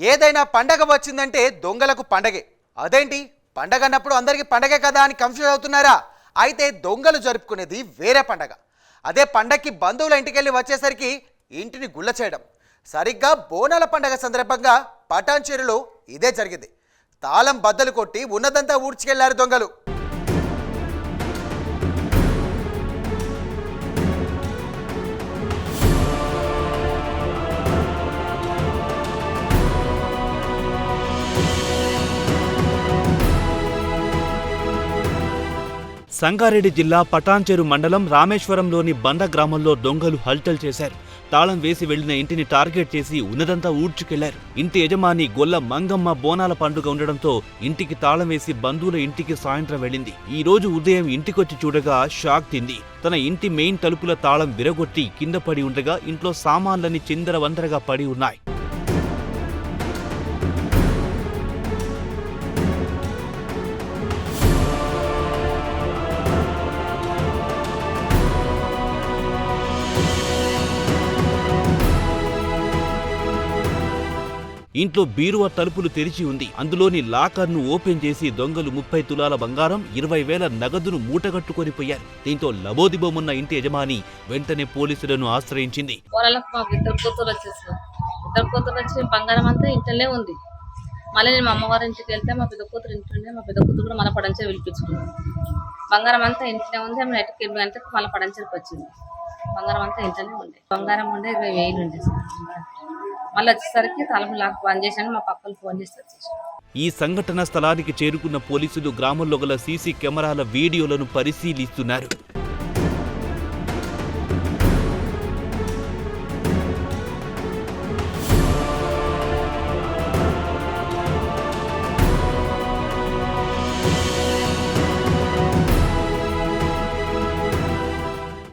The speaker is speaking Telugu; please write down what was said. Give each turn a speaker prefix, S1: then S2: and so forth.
S1: ఏదైనా పండగ వచ్చిందంటే దొంగలకు పండగే. అదేంటి? పండగ అన్నప్పుడు అందరికీ పండగే కదా అని కన్ఫ్యూజ్ అవుతున్నారా? అయితే దొంగలు జరుపుకునేది వేరే పండగ. అదే పండగకి బంధువుల ఇంటికెళ్ళి వచ్చేసరికి ఇంటిని గుల్ల చేయడం. సరిగ్గా బోనాల పండగ సందర్భంగా పటాన్చేరులో ఇదే జరిగింది. తాళం బద్దలు కొట్టి ఉన్నదంతా ఊడ్చుకెళ్ళారు దొంగలు.
S2: సంగారెడ్డి జిల్లా పటాన్చెరు మండలం రామేశ్వరంలోని బంద గ్రామంలో దొంగలు హల్చల్ చేశారు. తాళం వేసి వెళ్ళిన ఇంటిని టార్గెట్ చేసి ఉన్నదంతా ఊడ్చుకెళ్ళారు. ఇంటి యజమాని గొల్ల మంగమ్మ బోనాల పండుగ ఉండడంతో ఇంటికి తాళం వేసి బంధువుల ఇంటికి సాయంత్రం వెళ్ళింది. ఈ రోజు ఉదయం ఇంటికొచ్చి చూడగా షాక్ తింది. తన ఇంటి మెయిన్ తలుపుల తాళం విరగొట్టి కింద పడి ఉండగా ఇంట్లో సామాన్లన్నీ చిందరవందరగా పడి ఉన్నాయి. ఇంట్లో బీరువా తలుపులు తెరిచి ఉంది. అందులోని లాకర్ను ఓపెన్ చేసి దొంగలు ముప్పై తులాల బంగారం ఇరవై వేల నగదును మూటగట్టుకొని పోయారు. దీంతో లబోదిబోమున్న ఇంటి యజమాని వెంటనే పోలీసులను ఆశ్రయించింది.
S3: ఇద్దరు కూతురు వచ్చి బంగారం అంతా ఇంట్లోనే ఉంది. మళ్ళీ నేను మా అమ్మవారి ఇంటికి వెళ్తే మా పెద్ద కూతురు ఇంట్లోనే మా పెద్ద కూతురు కూడా మన పడంచే పిలిపించుకున్నాను బంగారం అంతా ఇంట్లోనే ఉంది. ఆమె నైట్కి ఎనిమిది గంటలకు మళ్ళీ పడంచరికి వచ్చింది. బంగారం అంతా ఇంట్లోనే ఉండే బంగారం ఉండే ఇరవై వేలు ఉండే సార్. మళ్ళీ వచ్చేసరికి తలుపు నాకు బంద్ చేశాను మా పక్కన ఫోన్ చేసి వచ్చేసాను
S2: ఈ సంఘటన స్థలానికి చేరుకున్న పోలీసులు గ్రామంలో గల సీసీ కెమెరాల వీడియోలను పరిశీలిస్తున్నారు.